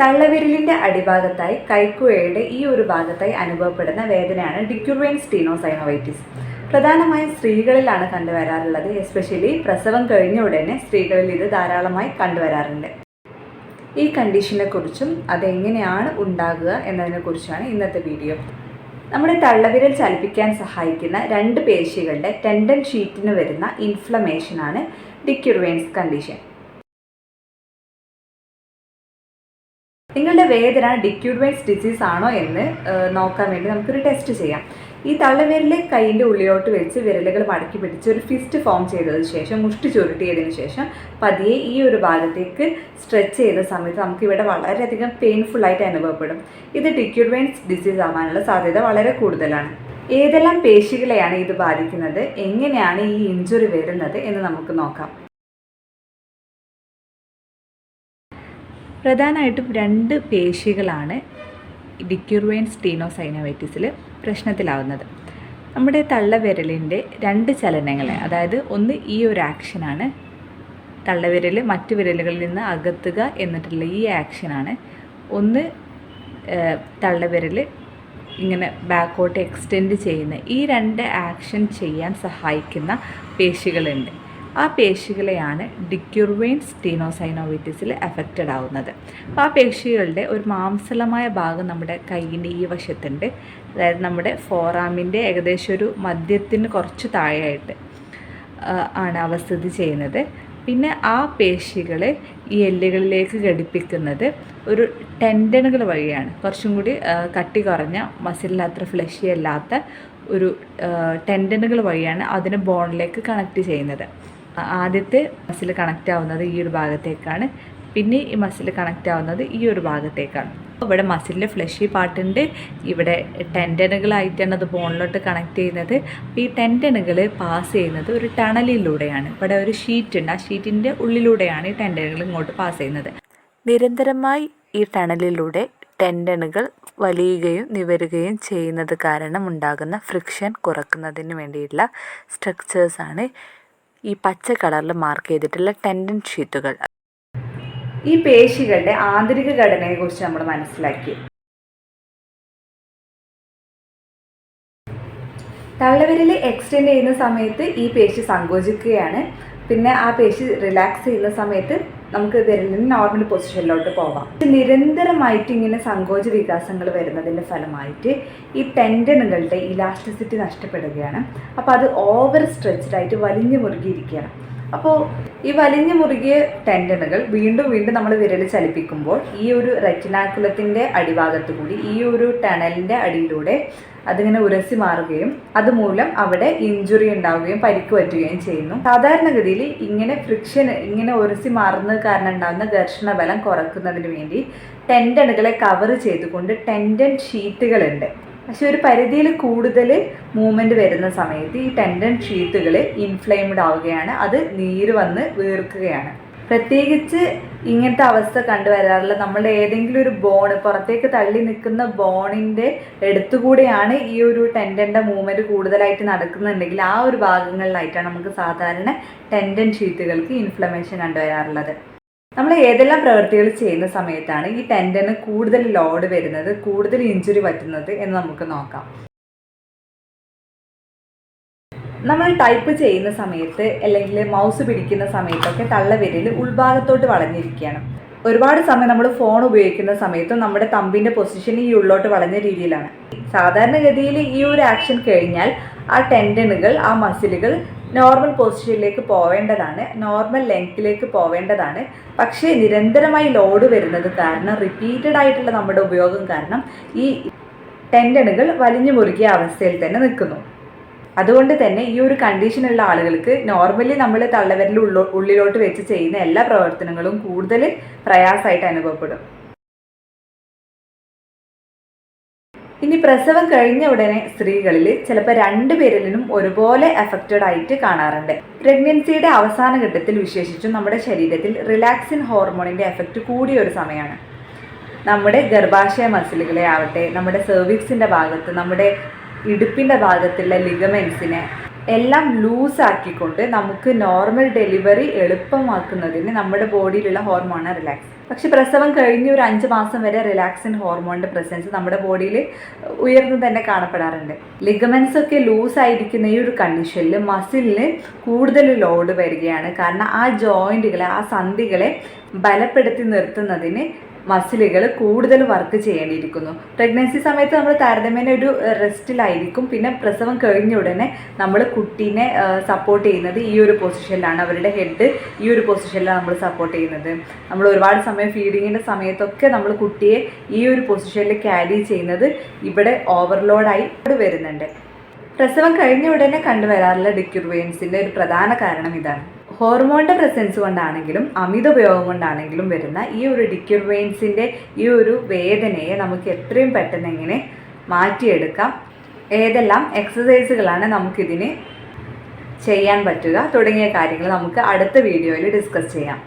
തള്ളവിരലിന്റെ അടിഭാഗത്തായി കൈക്കുഴയുടെ ഈ ഒരു ഭാഗത്തായി അനുഭവപ്പെടുന്ന വേദനയാണ് ഡിക്യുറൈൻ സ്റ്റീനോസൈനോവൈറ്റിസ്. പ്രധാനമായും സ്ത്രീകളിലാണ് കണ്ടുവരാറുള്ളത്. എസ്പെഷ്യലി പ്രസവം കഴിഞ്ഞ ഉടനെ സ്ത്രീകളിൽ ഇത് ധാരാളമായി കണ്ടുവരാറുണ്ട്. ഈ കണ്ടീഷനെ കുറിച്ചും അതെങ്ങനെയാണ് ഉണ്ടാകുക എന്നതിനെക്കുറിച്ചാണ് ഇന്നത്തെ വീഡിയോ നമ്മുടെ തള്ളവിരൽ ചലിപ്പിക്കാൻ സഹായിക്കുന്ന രണ്ട് പേശികളുടെ ടെൻഡൻ ഷീറ്റിന് വരുന്ന ഇൻഫ്ലമേഷനാണ് ഡിക്യുർവെയിൻസ് കണ്ടീഷൻ വേദന ഡിക്യൂർവൈസ് ഡിസീസ് ആണോ എന്ന് നോക്കാൻ വേണ്ടി നമുക്കൊരു ടെസ്റ്റ് ചെയ്യാം. ഈ തള്ളവിരൽ കൈയിന്റെ ഉള്ളിലോട്ട് വെച്ച് വിരലുകൾ മടക്കി പിടിച്ച് ഒരു ഫിസ്റ്റ് ഫോം ചെയ്തതിന് ശേഷം മുഷ്ടി ചുരുട്ടിയതിന് ശേഷം പതിയെ ഈ ഒരു ഭാഗത്തേക്ക് സ്ട്രെച്ച് ചെയ്ത സമയത്ത് നമുക്ക് ഇവിടെ വളരെയധികം പെയിൻഫുള്ളായിട്ട് അനുഭവപ്പെടും. ഇത് ഡിക്യൂർവൈൻസ് ഡിസീസ് ആവാനുള്ള സാധ്യത വളരെ കൂടുതലാണ്. ഏതെല്ലാം പേശികളെയാണ് ഇത് ബാധിക്കുന്നത്? എങ്ങനെയാണ് ഈ ഇഞ്ചുറി വരുന്നത് എന്ന് നമുക്ക് നോക്കാം. പ്രധാനമായിട്ടും രണ്ട് പേശികളാണ് ഡിക്യുർവൈൻ സ്റ്റീനോസൈനോവൈറ്റിസിൽ പ്രശ്നത്തിലാവുന്നത്. നമ്മുടെ തള്ളവിരലിന്റെ രണ്ട് ചലനങ്ങളെ അതായത് ഒന്ന് ഈ ഒരു ആക്ഷനാണ് തള്ളവിരൽ മറ്റു വിരലുകളിൽ നിന്ന് അകത്തുക എന്നിട്ടുള്ള ഈ ആക്ഷനാണ്. ഒന്ന് തള്ളവിരൽ ഇങ്ങനെ ബാക്കോട്ട് എക്സ്റ്റെൻഡ് ചെയ്യുന്ന ഈ രണ്ട് ആക്ഷൻ ചെയ്യാൻ സഹായിക്കുന്ന പേശികളുണ്ട്. ആ പേശികളെയാണ് ഡിക്യുർവെയിൻ സ്റ്റീനോസൈനോവിറ്റിസിൽ അഫക്റ്റഡ് ആവുന്നത്. അപ്പോൾ ആ പേശികളുടെ ഒരു മാംസലമായ ഭാഗം നമ്മുടെ കൈയിന്റെ ഈ വശത്തുണ്ട്. അതായത് നമ്മുടെ ഫോറാമിന്റെ ഏകദേശം ഒരു മദ്യത്തിന് കുറച്ച് താഴെയായിട്ട് ആണ് അവ സ്ഥിതി ചെയ്യുന്നത്. പിന്നെ ആ പേശികളെ ഈ എല്ലുകളിലേക്ക് ഘടിപ്പിക്കുന്നത് ഒരു ടെൻഡനുകൾ വഴിയാണ്. കുറച്ചും കൂടി കട്ടി കുറഞ്ഞ മസിലില്ലാത്ത ഫ്ലഷി അല്ലാത്ത ഒരു ടെൻഡനുകൾ വഴിയാണ് അതിനെ ബോണിലേക്ക് കണക്ട് ചെയ്യുന്നത്. ആദ്യത്തെ മസിൽ കണക്റ്റ് ആവുന്നത് ഈ ഒരു ഭാഗത്തേക്കാണ്. പിന്നെ ഈ മസിൽ കണക്റ്റ് ആവുന്നത് ഈ ഒരു ഭാഗത്തേക്കാണ്. ഇവിടെ മസിലിന്റെ ഫ്ലഷി പാർട്ടുണ്ട് ഇവിടെ ടെൻഡനുകളായിട്ടാണ് അത് ബോണിലോട്ട് കണക്ട് ചെയ്യുന്നത്. അപ്പോൾ ഈ ടെൻഡനുകൾ പാസ് ചെയ്യുന്നത് ഒരു ടണലിലൂടെയാണ് ഇവിടെ ഒരു ഷീറ്റ് ഉണ്ട്. ആ ഷീറ്റിന്റെ ഉള്ളിലൂടെയാണ് ഈ ടെൻഡനുകൾ ഇങ്ങോട്ട് പാസ് ചെയ്യുന്നത്. നിരന്തരമായി ഈ ടണലിലൂടെ ടെൻഡനുകൾ വലിയുകയും നിവരുകയും ചെയ്യുന്നത് കാരണം ഉണ്ടാകുന്ന ഫ്രിക്ഷൻ കുറക്കുന്നതിന് വേണ്ടിയിട്ടുള്ള സ്ട്രക്ചേഴ്സാണ് ഈ പച്ച കളറിൽ മാർക്ക് ചെയ്തിട്ടുള്ള ടെൻഡൻ ഷീറ്റുകൾ ഈ പേശികളുടെ ആന്തരിക ഘടനയെക്കുറിച്ച് നമ്മൾ മനസ്സിലാക്കി. തള്ളവിരൽ എക്സ്റ്റെൻഡ് ചെയ്യുന്ന സമയത്ത് ഈ പേശി സങ്കോചിക്കുകയാണ്. പിന്നെ ആ പേശി റിലാക്സ് ചെയ്യുന്ന സമയത്ത് നമുക്ക് വിരലിന് നോർമൽ പൊസിഷനിലോട്ട് പോവാം. നിരന്തരമായിട്ട് ഇങ്ങനെ സങ്കോച വികാസങ്ങൾ വരുന്നതിന്റെ ഫലമായിട്ട് ഈ ടെൻഡനുകളുടെ ഇലാസ്റ്റിസിറ്റി നഷ്ടപ്പെടുകയാണ്. അപ്പോൾ അത് ഓവർ സ്ട്രെച്ച്ഡ് ആയിട്ട് വലിഞ്ഞു മുറുകിയിരിക്കുകയാണ്. അപ്പോൾ ഈ വലിഞ്ഞു മുറുകിയ ടെൻഡനുകൾ വീണ്ടും വീണ്ടും നമ്മൾ വിരൽ ചലിപ്പിക്കുമ്പോൾ ഈ ഒരു റെറ്റിനാക്കുലത്തിന്റെ അടിഭാഗത്ത് കൂടി ഈ ഒരു ടണലിന്റെ അടിയിലൂടെ അതിങ്ങനെ ഉരസി മാറുകയും അതുമൂലം അവിടെ ഇഞ്ചുറി ഉണ്ടാവുകയും പരിക്ക് പറ്റുകയും ചെയ്യുന്നു. സാധാരണഗതിയിൽ ഇങ്ങനെ ഫ്രിക്ഷൻ ഇങ്ങനെ ഉരസി മാറുന്നത് കാരണം ഉണ്ടാകുന്ന ഘർഷണ ബലം കുറക്കുന്നതിന് വേണ്ടി ടെൻഡനുകളെ കവർ ചെയ്തുകൊണ്ട് ടെൻഡൻ ഷീറ്റുകളുണ്ട് പക്ഷെ ഒരു പരിധിയിൽ കൂടുതൽ മൂവ്മെന്റ് വരുന്ന സമയത്ത് ഈ ടെൻഡൻ ഷീറ്റുകൾ ഇൻഫ്ലെയിംഡ് ആവുകയാണ്. അത് നീര് വന്ന് വീർക്കുകയാണ്. പ്രത്യേകിച്ച് ഇങ്ങനത്തെ അവസ്ഥ കണ്ടുവരാറില്ല. നമ്മളുടെ ഏതെങ്കിലും ഒരു ബോണ് പുറത്തേക്ക് തള്ളി നിൽക്കുന്ന ബോണിന്റെ അടുത്തുകൂടെയാണ് ഈ ഒരു ടെൻഡന്റെ മൂവ്മെന്റ് കൂടുതലായിട്ട് നടക്കുന്നുണ്ടെങ്കിൽ ആ ഒരു ഭാഗങ്ങളിലായിട്ടാണ് നമുക്ക് സാധാരണ ടെൻഡൻ ഷീറ്റുകൾക്ക് ഇൻഫ്ലമേഷൻ കണ്ടുവരാറുള്ളത്. നമ്മൾ ഏതെല്ലാം പ്രവൃത്തികൾ ചെയ്യുന്ന സമയത്താണ് ഈ ടെൻഡന് കൂടുതൽ ലോഡ് വരുന്നത് കൂടുതൽ ഇഞ്ചുറി പറ്റുന്നത് എന്ന് നമുക്ക് നോക്കാം. നമ്മൾ ടൈപ്പ് ചെയ്യുന്ന സമയത്ത് അല്ലെങ്കിൽ മൗസ് പിടിക്കുന്ന സമയത്തൊക്കെ തള്ളവിരൽ ഉൾഭാഗത്തോട്ട് വളഞ്ഞിരിക്കുകയാണ്. ഒരുപാട് സമയം നമ്മൾ ഫോൺ ഉപയോഗിക്കുന്ന സമയത്തും നമ്മുടെ തമ്പിന്റെ പൊസിഷൻ ഈ ഉള്ളോട്ട് വളഞ്ഞ രീതിയിലാണ്. സാധാരണഗതിയിൽ ഈ ഒരു ആക്ഷൻ കഴിഞ്ഞാൽ ആ ടെൻഡനുകൾ ആ മസിലുകൾ നോർമൽ പൊസിഷനിലേക്ക് പോവേണ്ടതാണ്. നോർമൽ ലെങ്ത്തിലേക്ക് പോവേണ്ടതാണ്. പക്ഷേ നിരന്തരമായി ലോഡ് വരുന്നത് കാരണം റിപ്പീറ്റഡ് ആയിട്ടുള്ള നമ്മുടെ ഉപയോഗം കാരണം ഈ ടെൻഡനുകൾ വലിഞ്ഞു മുറുകിയ അവസ്ഥയിൽ തന്നെ നിൽക്കുന്നു. അതുകൊണ്ട് തന്നെ ഈ ഒരു കണ്ടീഷനുള്ള ആളുകൾക്ക് നോർമലി നമ്മൾ തള്ളവരിൽ ഉള്ളോ ഉള്ളിലോട്ട് വെച്ച് ചെയ്യുന്ന എല്ലാ പ്രവർത്തനങ്ങളും കൂടുതൽ പ്രയാസമായിട്ട് അനുഭവപ്പെടും. ഇനി പ്രസവം കഴിഞ്ഞ ഉടനെ സ്ത്രീകളിൽ ചിലപ്പോൾ രണ്ട് പേരിലും ഒരുപോലെ അഫക്റ്റഡ് ആയിട്ട് കാണാറുണ്ട്. പ്രഗ്നൻസിയുടെ അവസാന ഘട്ടത്തിൽ വിശേഷിച്ചും നമ്മുടെ ശരീരത്തിൽ റിലാക്സിൻ ഹോർമോണിന്റെ എഫക്റ്റ് കൂടിയ ഒരു സമയമാണ്. നമ്മുടെ ഗർഭാശയ മസിലുകളെ ആവട്ടെ നമ്മുടെ സെർവിക്സിന്റെ ഭാഗത്ത് നമ്മുടെ ഇടുപ്പിന്റെ ഭാഗത്തുള്ള ലിഗമെൻസിനെ എല്ലാം ലൂസാക്കിക്കൊണ്ട് നമുക്ക് നോർമൽ ഡെലിവറി എളുപ്പമാക്കുന്നതിന് നമ്മുടെ ബോഡിയിലുള്ള ഹോർമോണാണ് റിലാക്സ് പക്ഷെ പ്രസവം കഴിഞ്ഞ് ഒരു അഞ്ച് മാസം വരെ റിലാക്സിൻ ഹോർമോണിന്റെ പ്രസൻസ് നമ്മുടെ ബോഡിയിൽ ഉയർന്നു തന്നെ കാണപ്പെടാറുണ്ട്. ലിഗമെൻസ് ഒക്കെ ലൂസ് ആയിരിക്കുന്ന ഈ ഒരു കണ്ടീഷനിൽ മസിലിന് കൂടുതൽ ലോഡ് വരികയാണ്. കാരണം ആ ജോയിന്റുകളെ ആ സന്ധികളെ ബലപ്പെടുത്തി നിർത്തുന്നതിന് മസിലുകൾ കൂടുതൽ വർക്ക് ചെയ്യേണ്ടിയിരിക്കുന്നു. പ്രഗ്നൻസി സമയത്ത് നമ്മൾ താരതമ്യേന ഒരു റെസ്റ്റിലായിരിക്കും പിന്നെ പ്രസവം കഴിഞ്ഞ ഉടനെ നമ്മൾ കുട്ടീനെ സപ്പോർട്ട് ചെയ്യുന്നത് ഈ ഒരു പൊസിഷനിലാണ് അവരുടെ ഹെഡ് ഈ ഒരു പൊസിഷനിലാണ് നമ്മൾ സപ്പോർട്ട് ചെയ്യുന്നത്. നമ്മൾ ഒരുപാട് സമയം ഫീഡിങ്ങിന്റെ സമയത്തൊക്കെ നമ്മൾ കുട്ടിയെ ഈ ഒരു പൊസിഷനിൽ ക്യാരി ചെയ്യുന്നത് ഇവിടെ ഓവർലോഡായി വരുന്നുണ്ട്. പ്രസവം കഴിഞ്ഞ ഉടനെ കണ്ടുവരാറുള്ള ഡിക്യുർവേൻസിന്റെ ഒരു പ്രധാന കാരണം ഇതാണ്. ഹോർമോണിന്റെ പ്രസൻസ് കൊണ്ടാണെങ്കിലും അമിത ഉപയോഗം കൊണ്ടാണെങ്കിലും വരുന്ന ഈ ഒരു ഡിക്യുർവെയിൻസിന്റെ ഈ ഒരു വേദനയെ നമുക്ക് എത്രയും പെട്ടെന്ന് എങ്ങനെ മാറ്റിയെടുക്കാം? ഏതെല്ലാം എക്സസൈസുകളാണ് നമുക്കിതിന് ചെയ്യാൻ പറ്റുക? തുടങ്ങിയ കാര്യങ്ങൾ നമുക്ക് അടുത്ത വീഡിയോയിൽ ഡിസ്കസ് ചെയ്യാം.